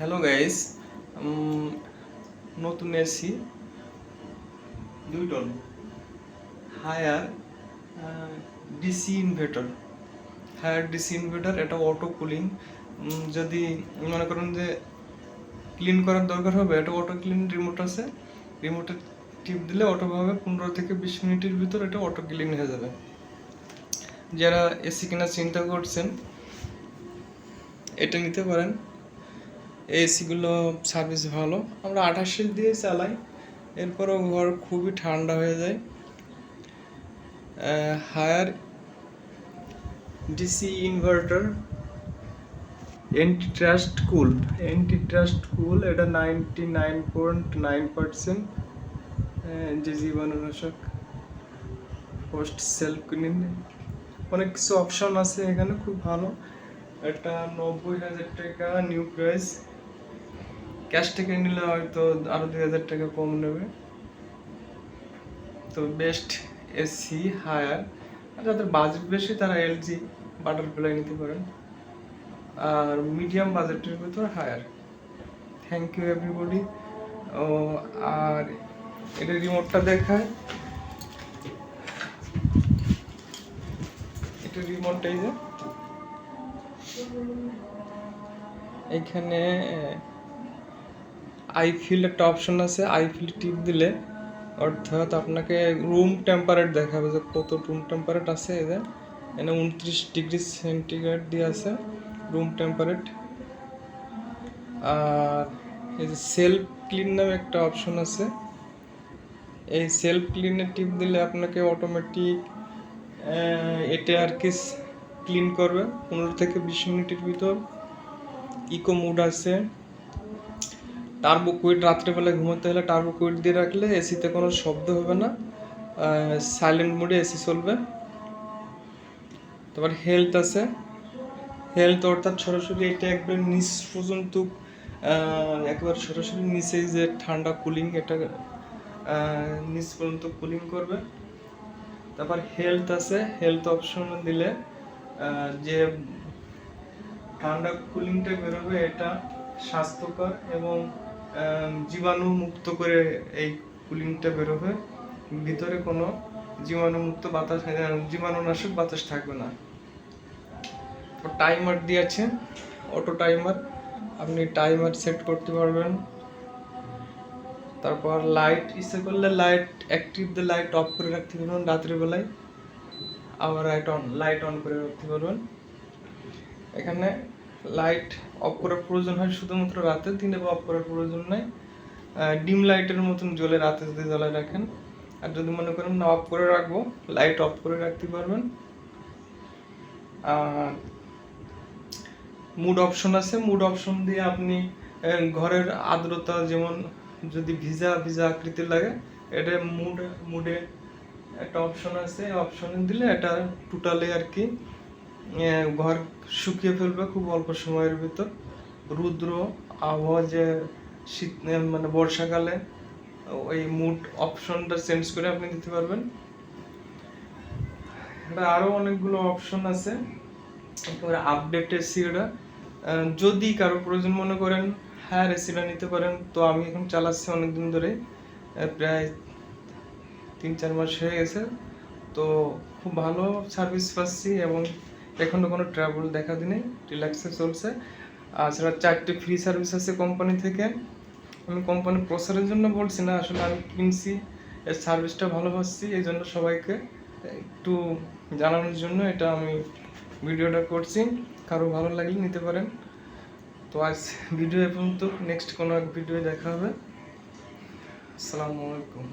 Hello guys নতুন AC. দুই ton Haier DC inverter Haier DC inverter এটা auto cooling যদি মনে করেন যে ক্লিন করার দরকার হবে, এটা অটো ক্লিন রিমোট আছে। রিমোটে টিপ দিলে অটোভাবে পনেরো থেকে বিশ মিনিটের ভিতর এটা অটো ক্লিন হয়ে যাবে। যারা এসি কেনার চিন্তা করছেন, এটা নিতে পারেন। এসিগুলো সার্ভিস ভালো। আমরা আঠাশের দিয়ে চালাই, এরপরও ঘর খুবই ঠান্ডা হয়ে যায়। Haier DC inverter anti trust cool anti trust cool এটা ninety nine point nine percent যে জীবাণুনাশক পোস্ট সেলফ ক্লিন অনেক কিছু অপশন আছে এখানে, খুব ভালো। এটা নব্বই হাজার টাকা নিউ প্রাইস ক্যাশ থেকে নিলে হয়তো আরও দুই হাজার টাকা কম নেবে। তো বেস্ট এসি হায়ার আর যাদের বাজেট বেশি, তারা এলজি বাটারফ্লাই নিতে পারেন। আর মিডিয়াম বাজেটের ভেতর হায়ার থ্যাংক ইউ এভরিবডি ও, আর এটা রিমোটটা দেখায়। এটা রিমোটটাই যে এখানে আই ফিল একটা অপশন আছে, আই ফিল টিপ দিলে অর্থাৎ আপনাকে রুম টেম্পারেট দেখাবে যে কত রুম টেম্পারেট আছে এদের এখানে উনত্রিশ ডিগ্রি সেন্টিগ্রেড দিয়ে আছে রুম টেম্পারেট আর এই যে সেলফ ক্লিন নামে একটা অপশন আছে, এই সেলফ ক্লিনে টিপ দিলে আপনাকে অটোমেটিক এটা আর কি ক্লিন করবে, পনেরো থেকে বিশ মিনিটের ভিতর। ইকো মুড আছে। টার্বো কুইট রাত্রেবেলায় ঘুমোতে হলে টার্বো কুইট দিয়ে রাখলে এসিতে কোনো শব্দ হবে না সাইলেন্ট মোডে এসি চলবে। তারপর হেলথ আছে। হেলথ অর্থাৎ সরাসরি এটা একবার নিচ পর্যন্ত একবার সরাসরি নিচে যে ঠান্ডা কুলিং এটা নিচ পর্যন্ত কুলিং করবে। তারপর হেলথ আছে। হেলথ অপশন দিলে যে ঠান্ডা কুলিংটা বেরোবে এটা স্বাস্থ্যকর এবং জীবাণু মুক্ত করে এই কুলিংটা বেরোবে। ভিতরে কোনো জীবাণুমুক্ত বাতাস জীবাণুনাশক বাতাস থাকবে না। টাইমার দিয়েছে অটো টাইমার আপনি টাইমার সেট করতে পারবেন। তারপর লাইট ইচ্ছে করলে লাইট অ্যাক্টিভ দিয়ে লাইট অফ করে রাখতে পারবেন রাত্রিবেলায় আবার লাইট অন লাইট অন করে রাখতে পারবেন। এখানে লাইট অফ করার প্রয়োজন হয় শুধুমাত্র রাতে, দিনে অফ করার প্রয়োজন নাই। ডিম লাইটের মতন জ্বলে রাতে যদি জ্বলায় রাখেন। আর যদি মনে করেন না অফ করে রাখব লাইট অফ করে রাখতে পারবেন। আর মুড অপশন আছে। মুড অপশন দিয়ে আপনি ঘরের আর্দ্রতা যেমন যদি ভিজা ভিজা আকৃতির লাগে, এটা মুড মুডে একটা অপশন আছে। অপশনে দিলে এটা টোটালি আর কি ঘর শুকিয়ে ফেলবে খুব অল্প সময়ের ভিতর। রুদ্র, আবহাওয়া যে শীত মানে বর্ষাকালে, ওই মুড অপশনটা চেঞ্জ করে আপনি দিতে পারবেন। এটা আরও অনেকগুলো অপশন আছে। একেবারে আপডেট এসি এটা যদি কারও প্রয়োজন মনে করেন হ্যাঁ এসিটা নিতে পারেন, তো আমি এখন চালাচ্ছি অনেকদিন ধরে প্রায় তিন চার মাস হয়ে গেছে। তো খুব ভালো সার্ভিস পাচ্ছি এবং এখনও কোনো ট্রাভেল দেখা দিনে রিল্যাক্সে চলছে। আর সেটা চারটে ফ্রি সার্ভিস আছে কোম্পানি থেকে। আমি কোম্পানির প্রসারের জন্য বলছি না, আসলে আমি কিনছি, এর সার্ভিসটা ভালো এই জন্য সবাইকে একটু জানানোর জন্য এটা আমি ভিডিওটা করছি। কারও ভালো লাগলে নিতে পারেন। তো আজ ভিডিও এ পর্যন্ত নেক্সট কোনো এক ভিডিও দেখা হবে। আসসালামু আলাইকুম।